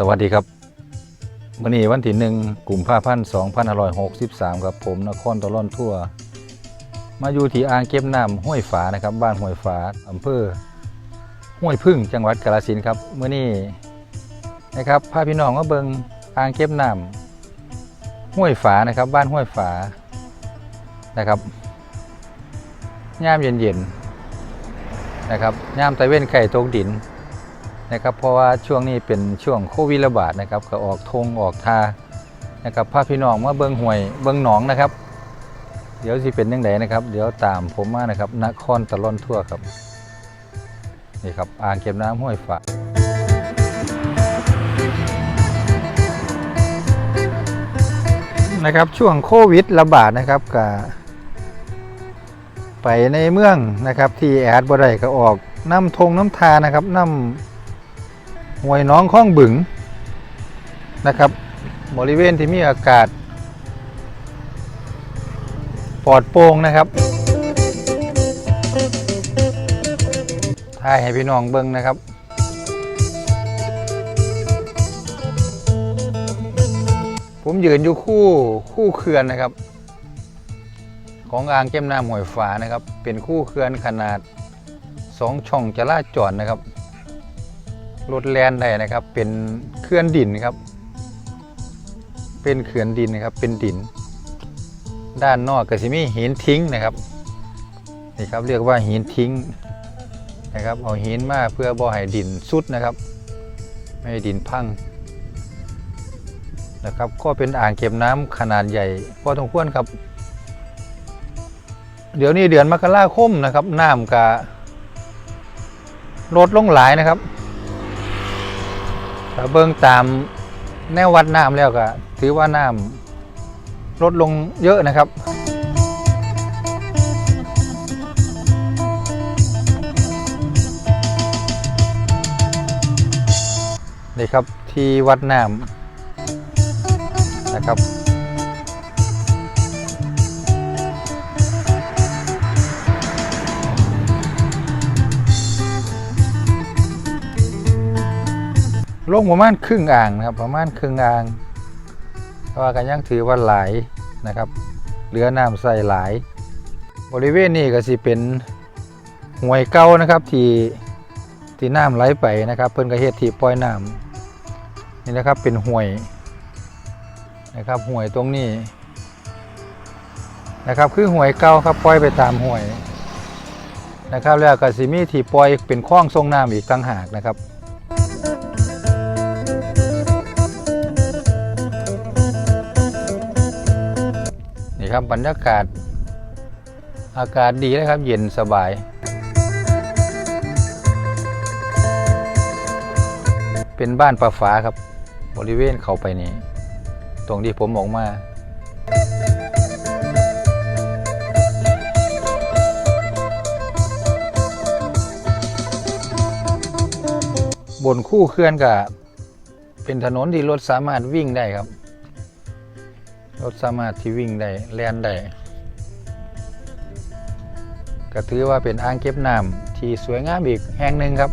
สวัสดีครับวันนี้วันที่หนึ่งกลุ่มภาพันธ์สองพันหกสิบสามครับผมนครตะล่อนทั่ว มาอยู่ที่อ่างเก็บน้ำห้วยฝานะครับ บ้านห้วยฝาอำเภอห้วยพึ่งจังหวัดกาฬสินธุ์ครับเมื่อนี้นะครับพาพี่น้องมาเบิงอ่างเก็บน้ำห้วยฝานะครับ บ้านห้วยฝานะครับย่ามเย็นๆนะครับย่ามตะเว้นไก่ตกดิน นะครับเพราะว่าช่วงนี้เป็นช่วงโควิดระบาดนะครับก็ออกทงออกทานะครับพาพี่น้องมาเบิ้งห่วยเบิ้งหนองนะครับ เดี๋ยวสิเป็นยังไงนะครับ เดี๋ยวตามผมมานะครับนครตะล่อนทั่วครับนี่ครับอ่างเก็บน้ำห้วยฝานะครับช่วงโควิดระบาดนะครับก็ไปในเมืองนะครับที่แอดบ่ได้ก็ออกน้ำทงน้ำทานะครับน้ำ ห้วยน้องข้องบึงนะครับบริเวณที่มีอากาศปลอดโปร่งนะครับถ่ายให้พี่น้องเบิ่งนะครับผมยืนอยู่คู่คู่เขื่อนนะครับ ของอ่างเก็บน้ำห้วยฝานะครับ เป็นคู่เขื่อนขนาดสองช่องจราจรนะครับ รถแลนได้นะครับ เป็นเขื่อนดินครับ เป็นเขื่อนดินนะครับ เป็นดิน ด้านนอกก็จะมีหินทิ้งนะครับนี่ครับเรียกว่าหินทิ้งนะครับ เอาหินมาเพื่อบ่อให้ดินสุดนะครับ ไม่ให้ดินพังนะครับก็เป็นอ่างเก็บน้ำขนาดใหญ่พอสมควรครับ เดี๋ยวนี้เดือนมกราคมนะครับน้ำกะลดลงหลายนะครับ ถ้าเบิ่งตามแนววัดน้ำแล้วก็ถือว่าน้ำลดลงเยอะนะครับนี่ครับที่วัดน้ำนะครับ ลงประมาณครึ่งอ่างนะครับ ประมาณครึ่งอ่างเพราะว่ากันยังถือว่าหลายนะครับเหลือน้ำใส่หลาย บริเวณนี้ก็สิเป็นห่วยเก่านะครับที่ที่น้ำไหลไปนะครับ เพิ่นก็เฮ็ดที่ปล่อยน้ำนี่นะครับเป็นห่วยนะครับห่วยตรงนี้นะครับคือห่วยเก่าครับปล่อยไปตามห่วยนะครับแล้วก็สิมีที่ปล่อยเป็นคลองทรงน้ำอีกต่างหากนะครับ นี่ครับบรรยากาศ อากาศดีนะครับ เย็นสบาย เป็นบ้านปลาฟ้าครับ บริเวณเขาไปนี่ตรงที่ผมออกมาบนคู่เคลื่อนกับเป็นถนนที่รถสามารถวิ่งได้ครับ รถสามารถที่วิ่งได้แล่นได้ก็ถือว่าเป็นอ่างเก็บน้ำที่สวยงามอีกแห่งหนึ่งครับ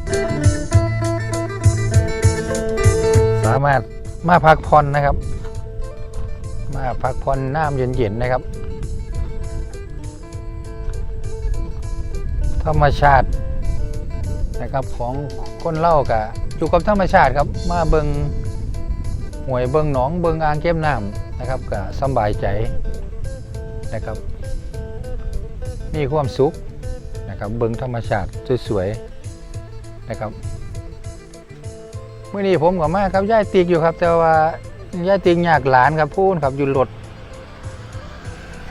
สามารถมาพักผ่อนนะครับ มาพักผ่อนน้ำเย็นๆนะครับ ธรรมชาตินะครับของคนเล่ากับอยู่กับธรรมชาติครับ มาเบิงหวยเบิงหนองเบิงอ่างเก็บน้ำ นะครับก็สบายใจนะครับ มีความสุขนะครับเบิงธรรมชาติสวยๆนะครับเมื่อนี้ผมกับมาครับย่ายติกอยู่ครับ แต่ว่าย่ายติกอยากหลานครับพูนครับอยู่รถ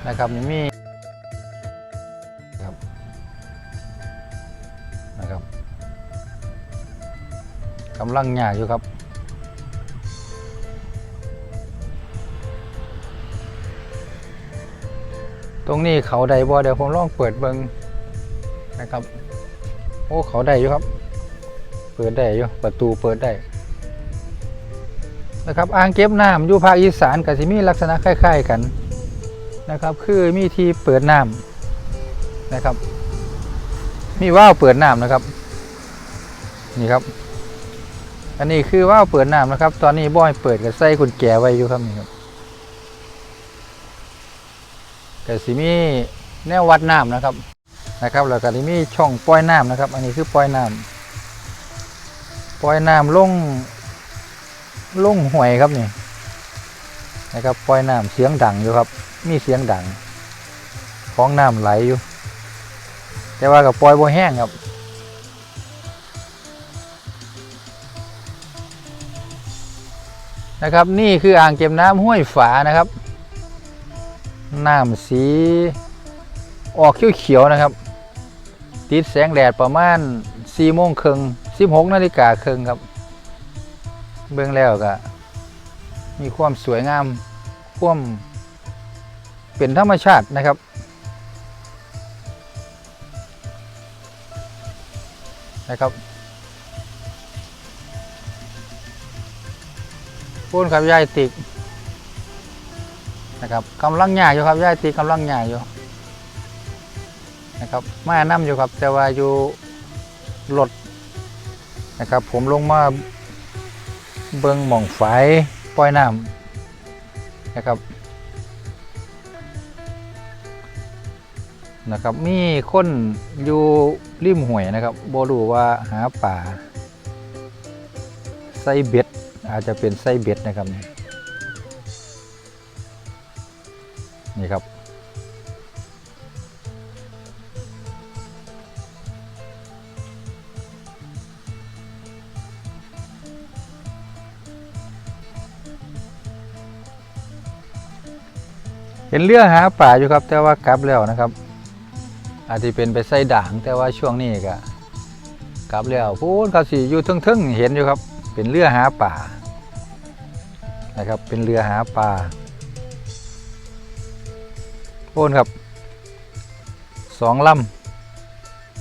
นะครับมีครับนะครับกำลังหยาอยู่ครับ ตรงนี้เขาใดบ่เดี๋ยวผมลองเปิดเบิงนะครับ โอ้เขาได้อยู่ครับ เปิดได้อยู่ประตูเปิดได้นะครับอ่างเก็บน้ำอยู่ภาคอีสานกับสิมีลักษณะคล้ายๆกันนะครับ คือมีที่เปิดน้ำนะครับ มีว่าวเปิดน้ำนะครับ นี่ครับ อันนี้คือว่าวเปิดน้ำนะครับ ตอนนี้บ่อยเปิดกับใส่กุญแจไว้อยู่ครับนี่ครับ แต่สิมีแนววัดน้ำนะครับนะครับแล้วก็สิมีช่องปล่อยน้ำนะครับ อันนี้คือปล่อยน้ำปล่อยน้ำลงลงห่วยครับนี่นะครับปล่อยน้ำเสียงดังอยู่ครับ มีเสียงดังของน้ำไหลอยู่ แต่ว่ากับปล่อยบ่แห้งครับนะครับนี่คืออ่างเก็บน้ำห้วยฝานะครับ น้ำสีออกเขียวๆนะครับ ติดแสงแดดประมาณ4โมงครึ่ง16นาฬิกาครึ่งครับ เบื้องแล้วก็มีความสวยงามความเป็นธรรมชาตินะครับ นะครับพูนครับยายติก นะครับกำลังหย่อยู่ครับยายติกำลังหย่อยู่นะครับมานํอยู่ครับแต่ว่าอยู่รถนะครับ ผมลงมาเบิงหม่องฝายปล่อยน้ำนะครับนะครับมีคนอยู่ริมห้วยนะครับบรู้ว่าหาป่าใส่เบ็ดอาจจะเป็นไส้เบ็ดนะครับ นี่ครับ เห็นเรือหาป่าอยู่ครับ แต่ว่ากลับแล้วนะครับ อาจจะเป็นไปไส้ด่างแต่ว่าช่วงนี้ก็กลับแล้วพูดเขาสิอยู่ทึ่งๆเห็นอยู่ครับ เป็นเรือหาป่านะครับ เป็นเรือหาปลา โอนครับสองล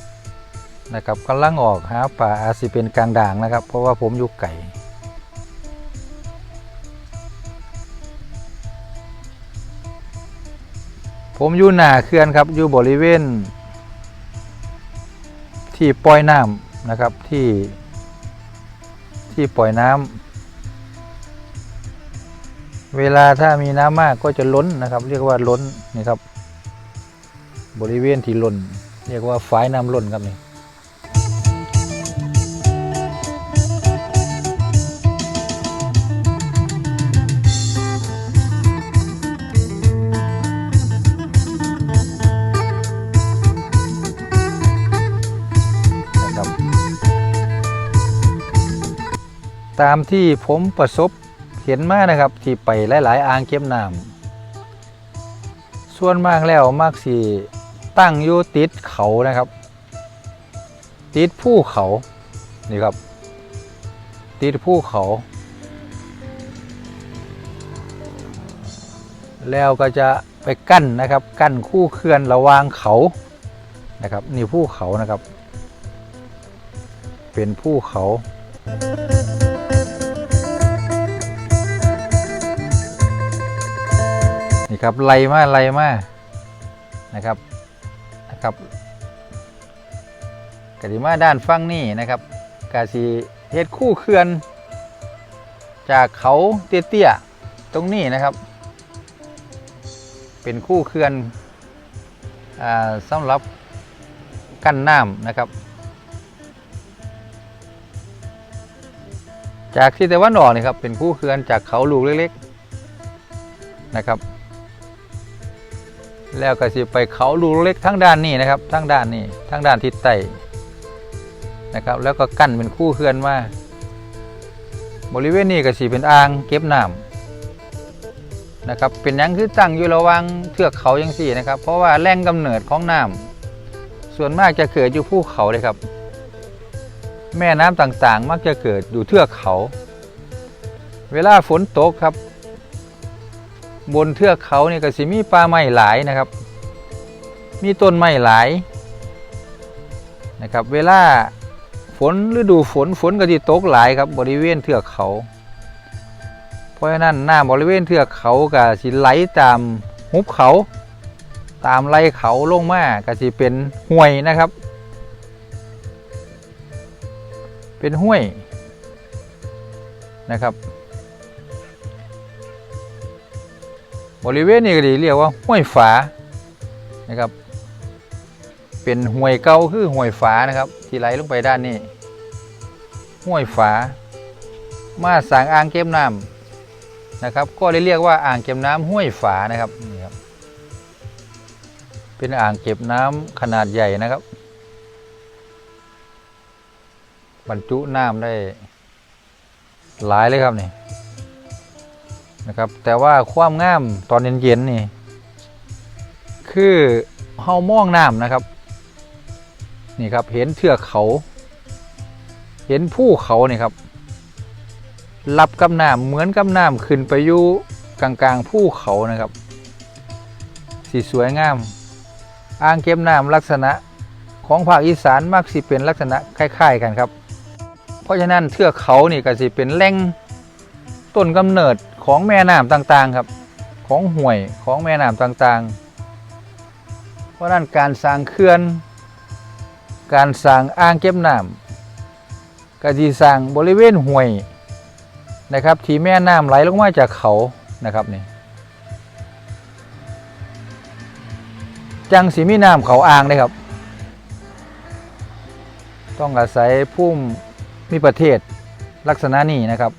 ำนะครับกำลังออกหาปลาอาจสิเป็นกลางด่างนะครับ เพราะว่าผมอยู่ไก่ผมอยู่หน้าเขื่อนครับอยู่บริเวณ ที่ปล่อยน้ำนะครับที่ที่ปล่อยน้ำ เวลาถ้ามีน้ำมากก็จะล้นนะครับ เรียกว่าล้นนี่ครับ บริเวณที่ล้น เรียกว่าฝายน้ำล้นครับนี่นะครับตามที่ผมประสบ เห็นมากนะครับที่ไปหลาย ๆ อ่างเก็บน้ำส่วนมากแล้วมากสีตั้งอยู่ติดเขานะครับ ติดภูเขานี่ครับ ติดภูเขา แล้วก็จะไปกั้นนะครับ กั้นคู่เขื่อนระหวางเขานะครับนี่ภูเขานะครับ เป็นภูเขา ครับไล่มาไล่มานะครับนะครับกติมาด้านฟังนี่นะครับกาสีเฮ็ดคู่เขื่อน จากเขาเตี้ยๆตรงนี้นะครับ เป็นคู่เขื่อนอสำหรับกั้นน้ำนะครับ จากที่ตะวันออกนี่ครับเป็นคู่เขื่อนจากเขาลูกเล็กๆนะครับ แล้วก็สิไปเขาลูกเล็กทั้งด้านนี้นะครับทั้งด้านนี้ทั้งด้านทิศใต้นะครับ แล้วก็กั้นเป็นคู่เขื่อนมาบริเวณนี้ก็สิเป็นอ่างเก็บน้ำนะครับ เป็นยังคือตั้งอยู่ระว่างเทือกเขายังสี่นะครับ เพราะว่าแหล่งกำเนิดของน้ำส่วนมากจะเกิดอยู่ภูเขาเลยครับ แม่น้ำต่างๆ มักจะเกิดอยู่เทือกเขา เวลาฝนตกครับ บนเทือกเขาเนี่ยก็สิมีป่าไม้หลายนะครับ มีต้นไม้หลายนะครับ เวลาฝนฤดูฝนฝนก็จะตกหลายครับบริเวณเทือกเขา เพราะฉะนั้นหน้ำบริเวณเทือกเขาก็สิไหลตามหุบเขา ตามไหลเขาลงมาก็สิเป็นห้วยนะครับ เป็นห้วยนะครับ บริเวณนี้ก็ดีเรียกว่าห้วยฝานะครับ เป็นห้วยเก่าคือห้วยฝานะครับ ที่ไหลลงไปด้านนี้ห้วยฝา มาสร้างอ่างเก็บน้ำนะครับ ก็เลยเรียกว่าอ่างเก็บน้ำห้วยฝานะครับนี่ครับ เป็นอ่างเก็บน้ำขนาดใหญ่นะครับ บรรจุน้ำได้หลายเลยครับนี่ นะครับ แต่ว่าความงามตอนเย็นๆนี่ คือเฮามองน้ำนะครับ นี่ครับเห็นเทือกเขา เห็นภูเขานี่ครับรับกับน้ำเหมือนกับน้ำขึ้นไปอยู่กลางๆภูเขานะครับสีสวยงาม อ่างเก็บน้ำลักษณะของภาคอีสานมักสิเป็นลักษณะคล้ายๆกันครับ เพราะฉะนั้นเทือกเขานี่ก็สิเป็นแหล่งต้นกำเนิด ของแม่น้ำต่างๆครับ ของห่วยของแม่น้ำต่างๆ เพราะนั้นการสร้างเขื่อน การสร้างอ่างเก็บน้ำก็สิสร้างบริเวณห่วยนะครับ ที่แม่น้ำไหลลงมาจากเขานะครับนี่จังสีมีน้ำเขาอ่างเลยครับ ต้องอาศัยพุ่มมีประเทศลักษณะนี้นะครับ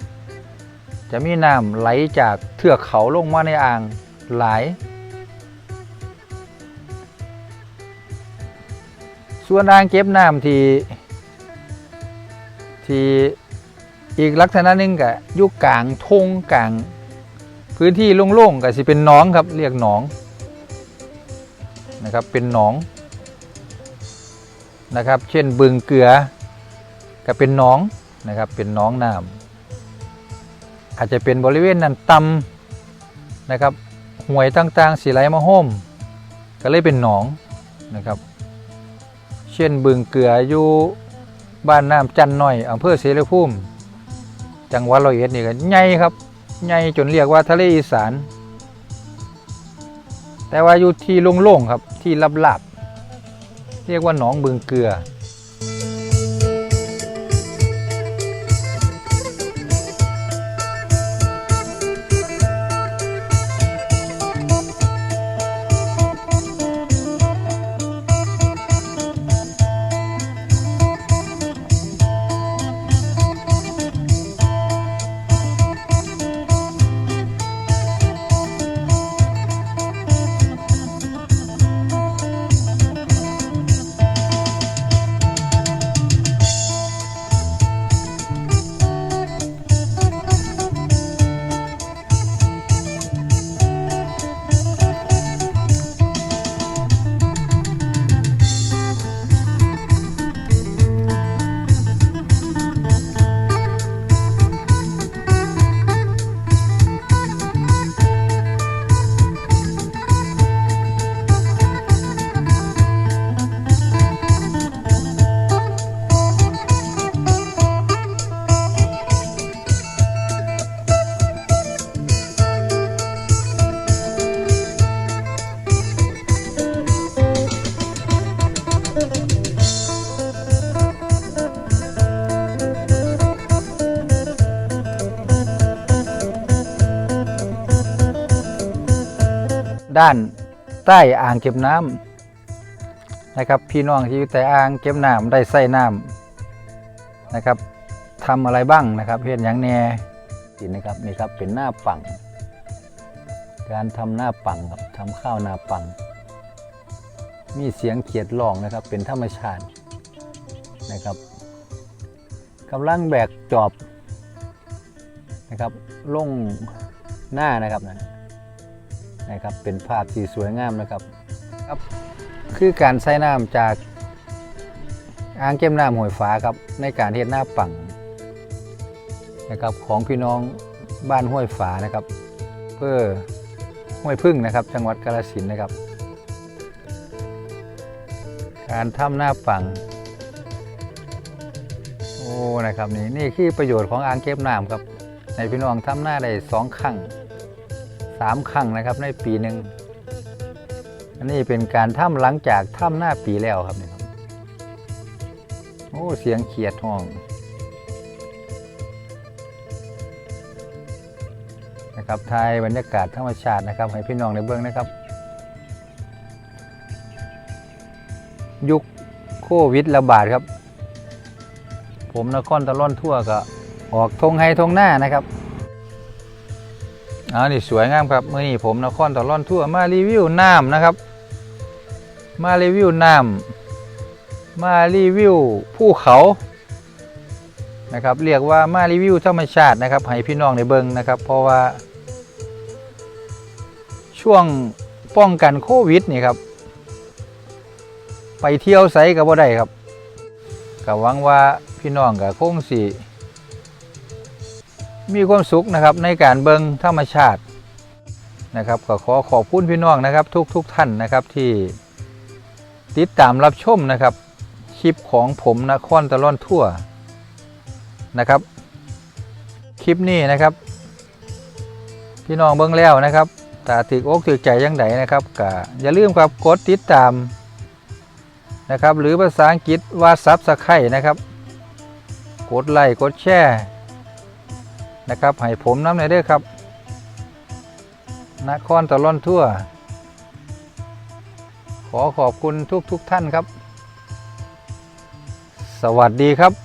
จะมีน้ำไหลจากเทือกเขาลงมาในอ่างหลาย ส่วนอ่างเก็บน้ำที่ที่อีกลักษณะหนึ่งก็ยู่กลางทงกลาง พื้นที่โล่งๆก็สิเป็นหนองครับเรียกหนองนะครับเป็นหนองนะครับ เช่นบึงเกลือก็เป็นหนองนะครับเป็นหนองน้ำ อาจจะเป็นบริเวณนั้นต่ำนะครับห่วยต่างๆสีไหลมาโฮมก็เลยเป็นหนองนะครับ เช่นบึงเกลืออยู่บ้านน้ำจันน้อยอำเภอเสรภูมิจังหวัดร้อยเอ็ดนี่ก็ใหญ่ครับใหญ่จนเรียกว่าทะเลอีสาน แต่ว่าอยู่ที่โล่งๆครับที่ลับๆเรียกว่าหนองบึงเกลือ ด้านใต้อ่างเก็บน้ำนะครับ พี่น้องที่อยู่แต่อ่างเก็บน้ำได้ใส่น้ำนะครับทำอะไรบ้างนะครับเพียนอย่างแน่สินะครับนี่ครับเป็นหน้าปัง การทำหน้าปังครับทำข้าวหน้าปัง มีเสียงเขียดร้องนะครับ เป็นธรรมชาตินะครับกำลังแบกจอบนะครับลงหน้านะครับนะ นะครับเป็นภาพที่สวยงามนะครับครับ คือการใส่น้ำจากอ่างเก็บน้ำห้วยฟ้าครับในการเฮ็ดหน้าปังนะครับของพี่น้องบ้านห้วยฝานะครับ เพื่อห้วยพึ่งนะครับ จังหวัดกาฬสินนะครับ การทำหน้าปังโอ้นะครับนี่นี่คือประโยชน์ของอ่างเก็บน้ำครับในพี่น้องทำหน้าได้สองครั้ง สามครั้งนะครับในปีหนึ่งอันนี้เป็นการถ้ำหลังจากถ้ำหน้าปีแล้วครับนี่ครับโอ้เสียงเขียดห้องนะครับถ่ายบรรยากาศธรรมชาตินะครับ ให้พี่น้องในเบื้องนะครับ ยุคโควิดระบาดครับ ผมนครตะล่อนทั่วก็ออกทงไฮทงหน้านะครับ อ่านี่สวยงามครับเมื่อนี้ผมนครตะล่อนทั่วมารีวิวน้ำนะครับ มารีวิวน้ำมารีวิวภูเขานะครับเรียกว่ามารีวิวธรรมชาตินะครับให้พี่น้องในเบิงนะครับ เพราะว่า ช่วงป้องกันโควิดนี่ครับ ไปเที่ยวไสกับบ่ได้ครับก็หวังว่าพี่น้องกับคงสิ มีความสุขนะครับในการเบิงธรรมชาตินะครับก็ขอขอบคุณพี่น้องนะครับทุกทุกท่านนะครับที่ติดตามรับชมนะครับคลิปของผมนครตะล่อนทั่วนะครับ คลิปนี้นะครับ พี่น้องเบิ้งแล้วนะครับถ้าถึกอกถึกใจยังไงนะครับก็อย่าลืมครับกดติดตามนะครับ หรือภาษาอังกฤษว่าซับสไครนะครับ กดไลค์กดแชร์ นะครับให้ผมน้ำในอยเด้อครับนครตะล่อนทั่ว ขอขอบคุณทุกทุกท่านครับ สวัสดีครับ